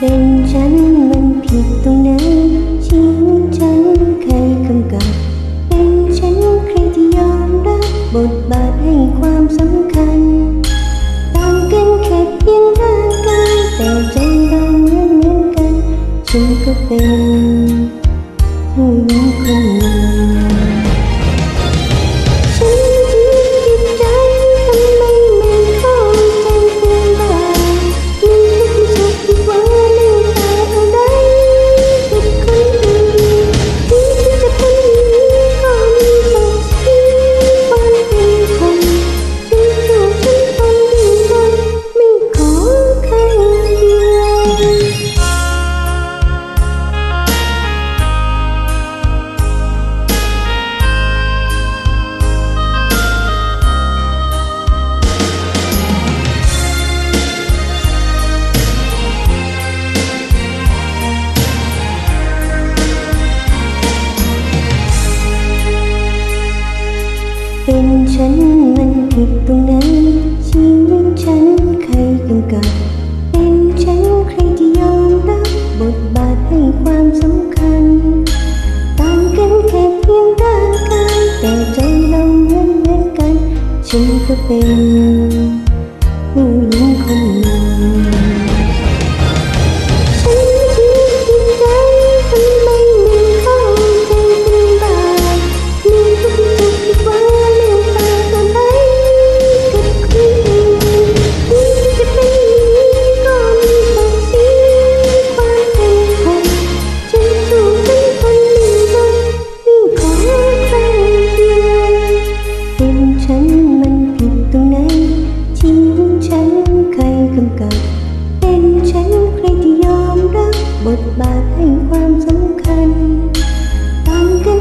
เป็นฉันมันผิดตรงไหนชิตฉันใครกำกับ เป็นฉันใครจะยอมรับบทบาทให้ความสำคัญต่างกันแค่เพียงร่างกายแต่ใจเราเหมือนเหมือนกัน ฉันก็เป็นผู้หญิงคน ฉันมันผิดตรงไหนชีวิตฉันใครกำกับ เป็นฉันใครที่ยอมรับบทบาทให้ความสำคัญ ต่างกันแค่เพียงร่างกายแต่ใจเราเหมือนเหมือนกัน ฉันก็เป็นผู้หญิงคนหนึ่ง รับบทบาทให้ความสำคัญต่างกั